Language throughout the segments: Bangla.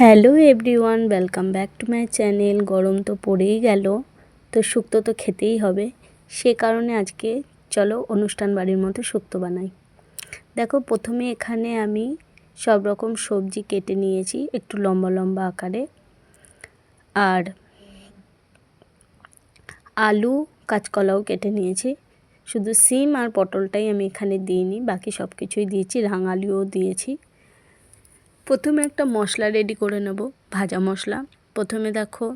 Hello everyone, welcome back to my channel. গরম তো পড়েই গেল, তো শুক্তো তো খেতেই হবে। সে কারণে আজকে চলো অনুষ্ঠান বাড়ির মতো শুক্তো বানাই। দেখো, প্রথমে এখানে আমি সব রকম সবজি কেটে নিয়েছি, একটু লম্বা লম্বা আকারে। আর আলু, কাঁচকলাও কেটে নিয়েছি। শুধু সিম আর পটলটাই আমি এখানে দিইনি, বাকি সব কিছুই দিয়েছি, রাঙালিও দিয়েছি। প্রথমে একটা মশলা রেডি করে নেব, ভাজা মশলা। প্রথমে দেখো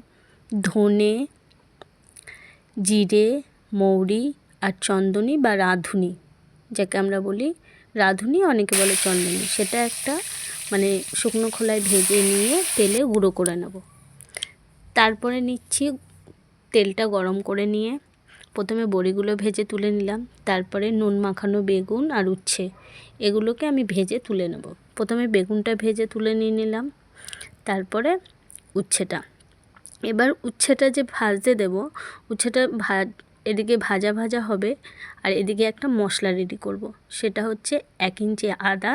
ধনে, জিরে, মৌরি আর চন্দনী বা রাঁধুনি, যাকে আমরা বলি রাঁধুনি, অনেকে বলে চন্দনী। সেটা একটা মানে শুকনো খোলায় ভেজে নিয়ে তেলে গুঁড়ো করে নেব। তারপরে নিচ্ছি তেলটা গরম করে নিয়ে প্রথমে বড়িগুলো ভেজে তুলে নিলাম, তারপরে নুন মাখানো বেগুন আর উচ্ছে। এগুলোকে আমি ভেজে তুলে নেব। প্রথমে বেগুনটা ভেজে তুলে নিয়ে নিলাম, তারপরে উচ্ছেটা। এবার উচ্ছেটা যে ভাজতে দেব, উচ্ছেটা ভাজ, এদিকে ভাজা ভাজা হবে আর এদিকে একটা মশলা রেডি করব। সেটা হচ্ছে এক ইঞ্চি আদা,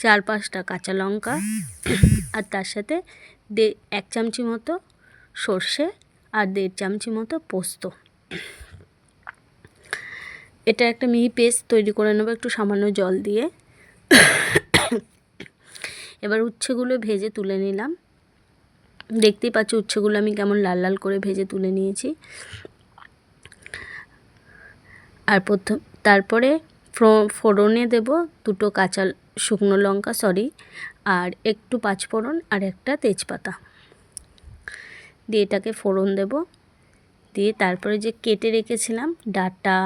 চার পাঁচটা কাঁচা লঙ্কা আর তার সাথে এক চামচি মতো সর্ষে আর দেড় চামচি মতো পোস্ত। এটা একটা মিহি পেস্ট তৈরি করে নেব একটু সামান্য জল দিয়ে। এবার উচ্ছেগুলো ভেজে তুলে নিলাম। দেখতেই পাচ্ছি উচ্ছেগুলো আমি কেমন লাল লাল করে ভেজে তুলে নিয়েছি। আর প্রথম, তারপরে ফোড়নে দেব দুটো কাঁচা শুকনো লঙ্কা সরি আর একটু পাঁচফোড়ন আর একটা তেজপাতা। দিয়ে এটাকে ফোড়ন দেব। দিয়ে তারপরে যে কেটে রেখেছিলাম, ডাটা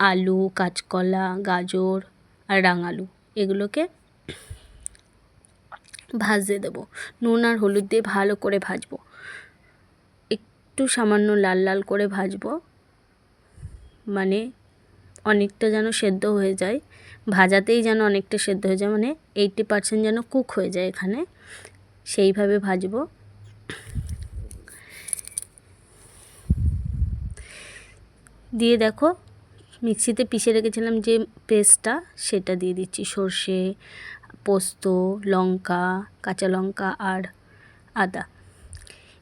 আলু, কাঁচকলা, গাজর আর রাঙালু এগুলোকে ভাজতে দেবো। নুন আর হলুদ দিয়ে ভালো করে ভাজবো। একটু সামান্য লাল লাল করে ভাজবো। মানে অনেকটা যেন সেদ্ধ হয়ে যায়। ভাজাতেই যেন অনেকটা সেদ্ধ হয়ে যায়। মানে এইটটি পার্সেন্ট যেন কুক হয়ে যায় এখানে। সেইভাবে ভাজবো। দিয়ে দেখো মিক্সিতে পিষে রেখেছিলাম যে পেস্টটা, সেটা দিয়ে দিচ্ছি। সর্ষে, পোস্ত, লঙ্কা, কাঁচা লঙ্কা আর আদা।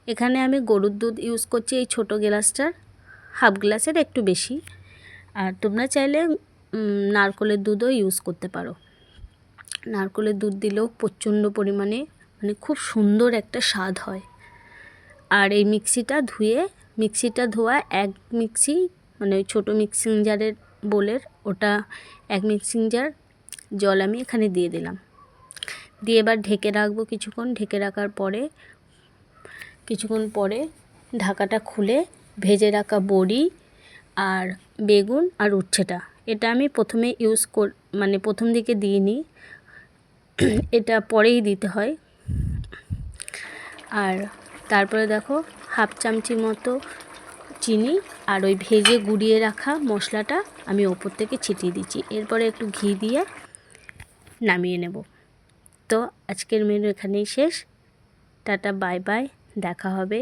এখানে আমি গরুর দুধ ইউজ করছি এই ছোটো গ্লাসটার, হাফ গ্লাসের একটু বেশি। আর তোমরা চাইলে নারকলের দুধও ইউজ করতে পারো। নারকলের দুধ দিলেও প্রচণ্ড পরিমাণে মানে খুব সুন্দর একটা স্বাদ হয়। আর এই মিক্সিটা ধুয়ে, মিক্সিটা ধোয়া এক মিক্সি মানে ওই ছোটো মিক্সিং জারের বোলের, ওটা এক মিক্সিং জার জল আমি এখানে দিয়ে দিলাম। দিয়ে এবার ঢেকে রাখব কিছুক্ষণ। ঢেকে রাখার পরে, কিছুক্ষণ পরে ঢাকাটা খুলে ভেজে রাখা বড়ি আর বেগুন আর উচ্ছেটা। এটা আমি প্রথমে ইউজ কর মানে প্রথম দিকে দিই দিইনি। এটা পরেই দিতে হয়। আর তারপরে দেখো, হাফ চামচি মতো চিনি আর ওই ভেজে গুঁড়িয়ে রাখা মশলাটা আমি ওপর থেকে ছিটিয়ে দিচ্ছি। এরপরে একটু ঘি দিয়ে নামিয়ে নেব। তো আজকের মেনু এখানেই শেষ। Tata, bye bye. দেখা হবে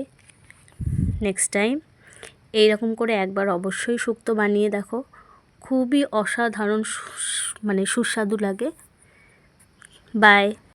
নেক্সট টাইম এই রকম করে একবার অবশ্যই শুক্তো বানিয়ে দেখো। খুবই অসাধারণ মানে সুস্বাদু লাগে। বাই।